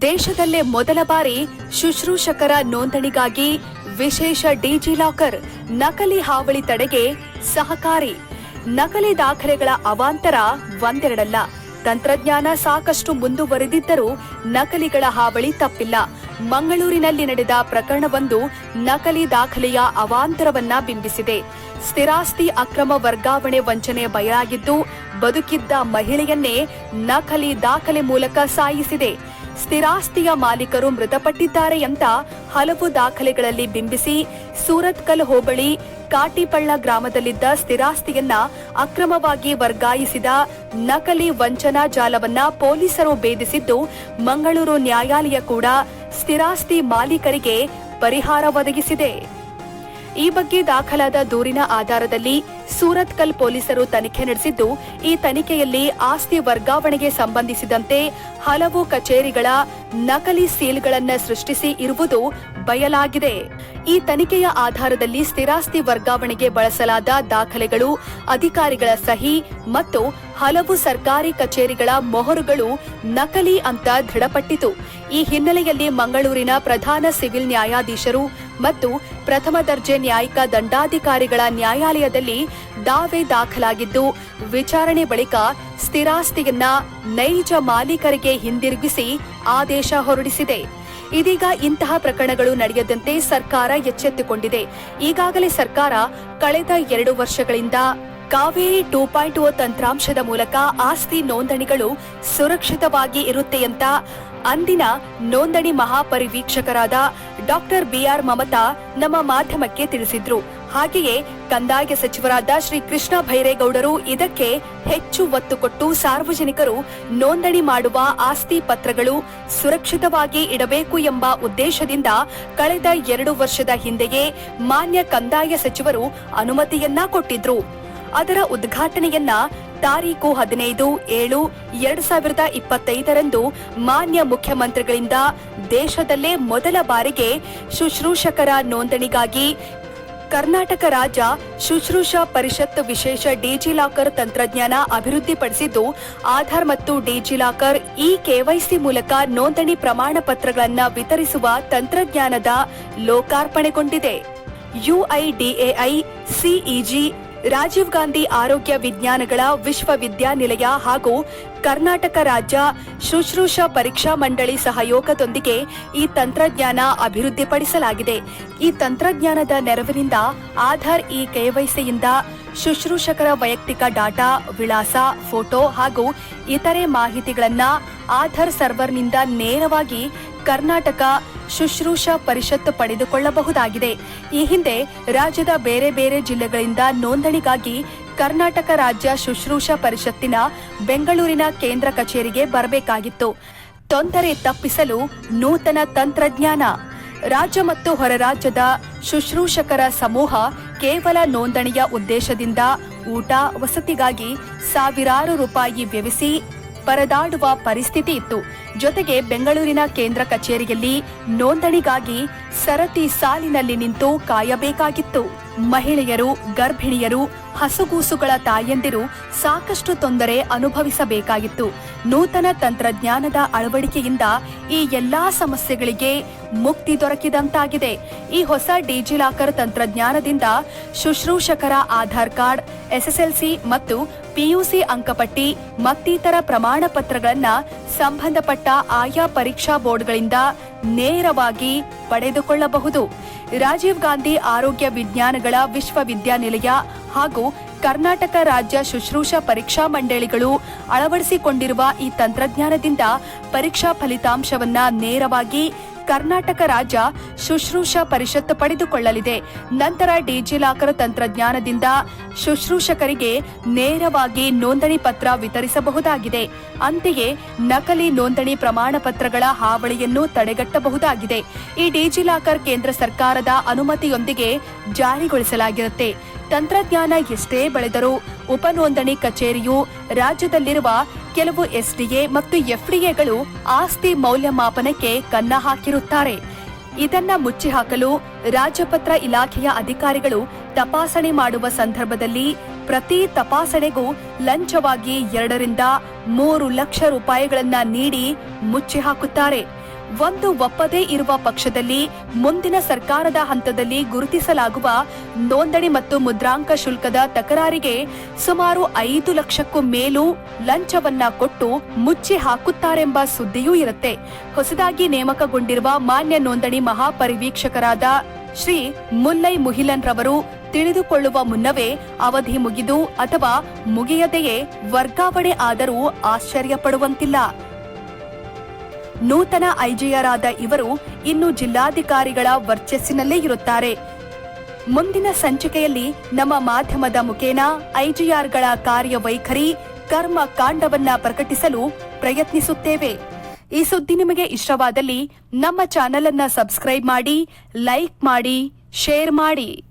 ದೇಶದಲ್ಲೇ ಮೊದಲ ಬಾರಿ ಶುಶ್ರೂಷಕರ ನೋಂದಣಿಗಾಗಿ ವಿಶೇಷ ಡಿಜಿ ಲಾಕರ್ ನಕಲಿ ಹಾವಳಿ ತಡೆಗೆ ಸಹಕಾರಿ. ನಕಲಿ ದಾಖಲೆಗಳ ಅವಾಂತರ ಒಂದೆರಡಲ್ಲ. ತಂತ್ರಜ್ಞಾನ ಸಾಕಷ್ಟು ಮುಂದುವರೆದಿದ್ದರೂ ನಕಲಿಗಳ ಹಾವಳಿ ತಪ್ಪಿಲ್ಲ. ಮಂಗಳೂರಿನಲ್ಲಿ ನಡೆದ ಪ್ರಕರಣವೊಂದು ನಕಲಿ ದಾಖಲೆಯ ಅವಾಂತರವನ್ನ ಬಿಂಬಿಸಿದೆ. ಸ್ಥಿರಾಸ್ತಿ ಅಕ್ರಮ ವರ್ಗಾವಣೆ ವಂಚನೆ ಬಯಲಾಗಿದ್ದು, ಬದುಕಿದ್ದ ಮಹಿಳೆಯನ್ನೇ ನಕಲಿ ದಾಖಲೆ ಮೂಲಕ ಸಾಯಿಸಿದೆ. ಸ್ಥಿರಾಸ್ತಿಯ ಮಾಲೀಕರು ಮೃತಪಟ್ಟಿದ್ದಾರೆ ಅಂತ ಹಲವು ದಾಖಲೆಗಳಲ್ಲಿ ಬಿಂಬಿಸಿ ಸೂರತ್ಕಲ್ ಹೋಬಳಿ ಕಾಟಿಪಳ್ಳ ಗ್ರಾಮದಲ್ಲಿದ್ದ ಸ್ಥಿರಾಸ್ತಿಯನ್ನ ಅಕ್ರಮವಾಗಿ ವರ್ಗಾಯಿಸಿದ ನಕಲಿ ವಂಚನಾ ಜಾಲವನ್ನ ಪೊಲೀಸರು ಭೇದಿಸಿದ್ದು ಮಂಗಳೂರು ನ್ಯಾಯಾಲಯ ಕೂಡ ಸ್ಥಿರಾಸ್ತಿ ಮಾಲೀಕರಿಗೆ ಪರಿಹಾರ ಒದಗಿಸಿದೆ. ಈ ಬಗ್ಗೆ ದಾಖಲಾದ ದೂರಿನ ಆಧಾರದಲ್ಲಿ ಸೂರತ್ಕಲ್ ಪೊಲೀಸರು ತನಿಖೆ ನಡೆಸಿದ್ದು, ಈ ತನಿಖೆಯಲ್ಲಿ ಆಸ್ತಿ ವರ್ಗಾವಣೆಗೆ ಸಂಬಂಧಿಸಿದಂತೆ ಹಲವು ಕಚೇರಿಗಳ ನಕಲಿ ಸೀಲ್ಗಳನ್ನು ಸೃಷ್ಟಿಸಿ ಇರುವುದು ಬಯಲಾಗಿದೆ. ಈ ತನಿಖೆಯ ಆಧಾರದಲ್ಲಿ ಸ್ಥಿರಾಸ್ತಿ ವರ್ಗಾವಣೆಗೆ ಬಳಸಲಾದ ದಾಖಲೆಗಳು ಅಧಿಕಾರಿಗಳ ಸಹಿ ಮತ್ತು ಹಲವು ಸರ್ಕಾರಿ ಕಚೇರಿಗಳ ಮೊಹರುಗಳು ನಕಲಿ ಅಂತ ದೃಢಪಟ್ಟಿತು. ಈ ಹಿನ್ನೆಲೆಯಲ್ಲಿ ಮಂಗಳೂರಿನ ಪ್ರಧಾನ ಸಿವಿಲ್ ನ್ಯಾಯಾಧೀಶರು ಮತ್ತು ಪ್ರಥಮ ದರ್ಜೆ ನ್ಯಾಯಿಕ ದಂಡಾಧಿಕಾರಿಗಳ ನ್ಯಾಯಾಲಯದಲ್ಲಿ ದಾವೆ ದಾಖಲಾಗಿದ್ದು, ವಿಚಾರಣೆ ಬಳಿಕ ಸ್ಥಿರಾಸ್ತಿಯನ್ನ ನೈಜ ಮಾಲೀಕರಿಗೆ ಹಿಂದಿರುಗಿಸಿ ಆದೇಶ ಹೊರಡಿಸಿದೆ. ಇದೀಗ ಇಂತಹ ಪ್ರಕರಣಗಳು ನಡೆಯದಂತೆ ಸರ್ಕಾರ ಎಚ್ಚೆತ್ತುಕೊಂಡಿದೆ. ಈಗಾಗಲೇ ಸರ್ಕಾರ ಕಳೆದ ಎರಡು ವರ್ಷಗಳಿಂದ ಕಾವೇರಿ ಟೂ ಪಾಯಿಂಟ್ ಓ ತಂತ್ರಾಂಶದ ಮೂಲಕ ಆಸ್ತಿ ನೋಂದಣಿಗಳು ಸುರಕ್ಷಿತವಾಗಿ ಇರುತ್ತೆ ಅಂತ ಅಂದಿನ ನೋಂದಣಿ ಮಹಾಪರಿವೀಕ್ಷಕರಾದ ಡಾಕ್ಟರ್ ಬಿಆರ್ ಮಮತಾ ನಮ್ಮ ಮಾಧ್ಯಮಕ್ಕೆ ತಿಳಿಸಿದ್ರು. ಹಾಗೆಯೇ ಕಂದಾಯ ಸಚಿವರಾದ ಶ್ರೀ ಕೃಷ್ಣ ಭೈರೇಗೌಡರು ಇದಕ್ಕೆ ಹೆಚ್ಚು ಒತ್ತು ಕೊಟ್ಟು ಸಾರ್ವಜನಿಕರು ನೋಂದಣಿ ಮಾಡುವ ಆಸ್ತಿ ಪತ್ರಗಳು ಸುರಕ್ಷಿತವಾಗಿ ಇಡಬೇಕು ಎಂಬ ಉದ್ದೇಶದಿಂದ ಕಳೆದ ಎರಡು ವರ್ಷದ ಹಿಂದೆಯೇ ಮಾನ್ಯ ಕಂದಾಯ ಸಚಿವರು ಅನುಮತಿಯನ್ನ ಕೊಟ್ಟಿದ್ರು. ಅದರ ಉದ್ಘಾಟನೆಯನ್ನ ತಾರೀಕು ಹದಿನೈದು ಏಳು ಎರಡ್ ಸಾವಿರದ ಇಪ್ಪತ್ತೈದರಂದು ಮಾನ್ಯ ಮುಖ್ಯಮಂತ್ರಿಗಳಿಂದ ದೇಶದಲ್ಲೇ ಮೊದಲ ಬಾರಿಗೆ ಶುಶ್ರೂಷಕರ ನೋಂದಣಿಗಾಗಿ ಕರ್ನಾಟಕ ರಾಜ್ಯ ಶುಶ್ರೂಷಾ ಪರಿಷತ್ ವಿಶೇಷ ಡಿಜಿಲಾಕರ್ ತಂತ್ರಜ್ಞಾನ ಅಭಿವೃದ್ಧಿಪಡಿಸಿದ್ದು, ಆಧಾರ್ ಮತ್ತು ಡಿಜಿಲಾಕರ್ ಇ ಕೆವೈಸಿ ಮೂಲಕ ನೋಂದಣಿ ಪ್ರಮಾಣ ಪತ್ರಗಳನ್ನು ವಿತರಿಸುವ ತಂತ್ರಜ್ಞಾನದ ಲೋಕಾರ್ಪಣೆಗೊಂಡಿದೆ. ಯುಐಡಿಎಐ, ಸಿಇಜಿ ರಾಜೀವ್ ಗಾಂಧಿ ಆರೋಗ್ಯ ವಿಜ್ಞಾನಗಳ ವಿಶ್ವವಿದ್ಯಾನಿಲಯ ಹಾಗೂ ಕರ್ನಾಟಕ ರಾಜ್ಯ ಶುಶ್ರೂಷಾ ಪರೀಕ್ಷಾ ಮಂಡಳಿ ಸಹಯೋಗದೊಂದಿಗೆ ಈ ತಂತ್ರಜ್ಞಾನ ಅಭಿವೃದ್ಧಿಪಡಿಸಲಾಗಿದೆ. ಈ ತಂತ್ರಜ್ಞಾನದ ನೆರವಿನಿಂದ ಆಧಾರ್ ಇ ಕೆವೈಸಿಯಿಂದ ಶುಶ್ರೂಷಕರ ವೈಯಕ್ತಿಕ ಡಾಟಾ, ವಿಳಾಸ, ಫೋಟೋ ಹಾಗೂ ಇತರೆ ಮಾಹಿತಿಗಳನ್ನು ಆಧಾರ್ ಸರ್ವರ್ನಿಂದ ನೇರವಾಗಿ ಕರ್ನಾಟಕ ಶುಶ್ರೂಷಾ ಪರಿಷತ್ ಪಡೆದುಕೊಳ್ಳಬಹುದಾಗಿದೆ. ಈ ಹಿಂದೆ ರಾಜ್ಯದ ಬೇರೆ ಬೇರೆ ಜಿಲ್ಲೆಗಳಿಂದ ನೋಂದಣಿಗಾಗಿ ಕರ್ನಾಟಕ ರಾಜ್ಯ ಶುಶ್ರೂಷಾ ಪರಿಷತ್ತಿನ ಬೆಂಗಳೂರಿನ ಕೇಂದ್ರ ಕಚೇರಿಗೆ ಬರಬೇಕಾಗಿತ್ತು. ತೊಂದರೆ ತಪ್ಪಿಸಲು ನೂತನ ತಂತ್ರಜ್ಞಾನ. ರಾಜ್ಯ ಮತ್ತು ಹೊರರಾಜ್ಯದ ಶುಶ್ರೂಷಕರ ಸಮೂಹ ಕೇವಲ ನೋಂದಣಿಯ ಉದ್ದೇಶದಿಂದ ಊಟ, ವಸತಿಗಾಗಿ ಸಾವಿರಾರು ರೂಪಾಯಿ ವ್ಯವಸಿ ಪರದಾಡುವ ಪರಿಸ್ಥಿತಿ ಇತ್ತು. ಜೊತೆಗೆ ಬೆಂಗಳೂರಿನ ಕೇಂದ್ರ ಕಚೇರಿಯಲ್ಲಿ ನೋಂದಣಿಗಾಗಿ ಸರತಿ ಸಾಲಿನಲ್ಲಿ ನಿಂತು ಕಾಯಬೇಕಾಗಿತ್ತು. ಮಹಿಳೆಯರು, ಗರ್ಭಿಣಿಯರು, ಹಸುಗೂಸುಗಳ ತಾಯಂದಿರು ಸಾಕಷ್ಟು ತೊಂದರೆ ಅನುಭವಿಸಬೇಕಾಗಿತ್ತು. ನೂತನ ತಂತ್ರಜ್ಞಾನದ ಅಳವಡಿಕೆಯಿಂದ ಈ ಎಲ್ಲಾ ಸಮಸ್ಯೆಗಳಿಗೆ ಮುಕ್ತಿ ದೊರಕಿದಂತಾಗಿದೆ. ಈ ಹೊಸ ಡಿಜಿಲಾಕರ್ ತಂತ್ರಜ್ಞಾನದಿಂದ ಶುಶ್ರೂಷಕರ ಆಧಾರ್ ಕಾರ್ಡ್, ಎಸ್ಎಸ್ಎಲ್ಸಿ ಮತ್ತು ಪಿಯುಸಿ ಅಂಕಪಟ್ಟಿ ಮತ್ತಿತರ ಪ್ರಮಾಣ ಪತ್ರಗಳನ್ನು ಸಂಬಂಧಪಟ್ಟ ಆಯಾ ಪರೀಕ್ಷಾ ಬೋರ್ಡ್ಗಳಿಂದ ನೇರವಾಗಿ ಪಡೆದುಕೊಳ್ಳಬಹುದು. ರಾಜೀವ್ ಗಾಂಧಿ ಆರೋಗ್ಯ ವಿಜ್ಞಾನಗಳ ವಿಶ್ವವಿದ್ಯಾನಿಲಯ ಹಾಗೂ ಕರ್ನಾಟಕ ರಾಜ್ಯ ಶುಶ್ರೂಷಾ ಪರೀಕ್ಷಾ ಮಂಡಳಿಗಳು ಅಳವಡಿಸಿಕೊಂಡಿರುವ ಈ ತಂತ್ರಜ್ಞಾನದಿಂದ ಪರೀಕ್ಷಾ ಫಲಿತಾಂಶವನ್ನ ನೇರವಾಗಿ ಕರ್ನಾಟಕ ರಾಜ್ಯ ಶುಶ್ರೂಷಾ ಪರಿಷತ್ ಪಡೆದುಕೊಳ್ಳಲಿದೆ. ನಂತರ ಡಿಜಿಲಾಕರ್ ತಂತ್ರಜ್ಞಾನದಿಂದ ಶುಶ್ರೂಷಕರಿಗೆ ನೇರವಾಗಿ ನೋಂದಣಿ ಪತ್ರ ವಿತರಿಸಬಹುದಾಗಿದೆ. ಅಂತೆಯೇ ನಕಲಿ ನೋಂದಣಿ ಪ್ರಮಾಣ ಪತ್ರಗಳ ಹಾವಳಿಯನ್ನು ತಡೆಗಟ್ಟಬಹುದಾಗಿದೆ. ಈ ಡಿಜಿಲಾಕರ್ ಕೇಂದ್ರ ಸರ್ಕಾರದ ಅನುಮತಿಯೊಂದಿಗೆ ಜಾರಿಗೊಳಿಸಲಾಗಿರುತ್ತೆ. ತಂತ್ರಜ್ಞಾನ ಎಷ್ಟೇ ಬೆಳೆದರೂ ಉಪನೋಂದಣಿ ಕಚೇರಿಯು ರಾಜ್ಯದಲ್ಲಿರುವ ಕೆಲವು ಎಸ್ಡಿಎ ಮತ್ತು ಎಫ್ಡಿಎಗಳು ಆಸ್ತಿ ಮೌಲ್ಯಮಾಪನಕ್ಕೆ ಕನ್ನ ಹಾಕಿರುತ್ತಾರೆ. ಇದನ್ನ ಮುಚ್ಚಿಹಾಕಲು ರಾಜಪತ್ರ ಇಲಾಖೆಯ ಅಧಿಕಾರಿಗಳು ತಪಾಸಣೆ ಮಾಡುವ ಸಂದರ್ಭದಲ್ಲಿ ಪ್ರತಿ ತಪಾಸಣೆಗೂ ಲಂಚವಾಗಿ ಎರಡರಿಂದ ಮೂರು ಲಕ್ಷ ರೂಪಾಯಿಗಳನ್ನ ನೀಡಿ ಮುಚ್ಚಿ ಹಾಕುತ್ತಾರೆ ಒಂದು ಒಪ್ಪದೇ ಇರುವ ಪಕ್ಷದಲ್ಲಿ ಮುಂದಿನ ಸರ್ಕಾರದ ಹಂತದಲ್ಲಿ ಗುರುತಿಸಲಾಗುವ ನೋಂದಣಿ ಮತ್ತು ಮುದ್ರಾಂಕ ಶುಲ್ಕದ ತಕರಾರಿಗೆ ಸುಮಾರು ಐದು ಲಕ್ಷಕ್ಕೂ ಮೇಲೂ ಲಂಚವನ್ನ ಕೊಟ್ಟು ಮುಚ್ಚಿ ಹಾಕುತ್ತಾರೆಂಬ ಸುದ್ದಿಯೂ ಇರುತ್ತೆ. ಹೊಸದಾಗಿ ನೇಮಕಗೊಂಡಿರುವ ಮಾನ್ಯ ನೋಂದಣಿ ಮಹಾಪರಿವೀಕ್ಷಕರಾದ ಶ್ರೀ ಮುಲ್ಲೈ ಮುಹಿಲನ್ ರವರು ತಿಳಿದುಕೊಳ್ಳುವ ಮುನ್ನವೇ ಅವಧಿ ಮುಗಿದು ಅಥವಾ ಮುಗಿಯದೆಯೇ ವರ್ಗಾವಣೆ ಆದರೂ ಆಶ್ಚರ್ಯ ಪಡುವಂತಿಲ್ಲ ನೂತನ ಐಜಿಆರ್ ಆದ ಇವರು ಇನ್ನು ಜಿಲ್ಲಾಧಿಕಾರಿಗಳ ವರ್ಚಸ್ಸಿನಲ್ಲೇ ಇರುತ್ತಾರೆ. ಮುಂದಿನ ಸಂಚಿಕೆಯಲ್ಲಿ ನಮ್ಮ ಮಾಧ್ಯಮದ ಮುಖೇನ ಐಜಿಆರ್ಗಳ ಕಾರ್ಯವೈಖರಿ ಕರ್ಮ ಕಾಂಡವನ್ನ ಪ್ರಕಟಿಸಲು ಪ್ರಯತ್ನಿಸುತ್ತೇವೆ. ಈ ಸುದ್ದಿ ನಿಮಗೆ ಇಷ್ಟವಾದಲ್ಲಿ ನಮ್ಮ ಚಾನೆಲ್ ಅನ್ನ ಸಬ್ಸ್ಕ್ರೈಬ್ ಮಾಡಿ, ಲೈಕ್ ಮಾಡಿ, ಶೇರ್ ಮಾಡಿ.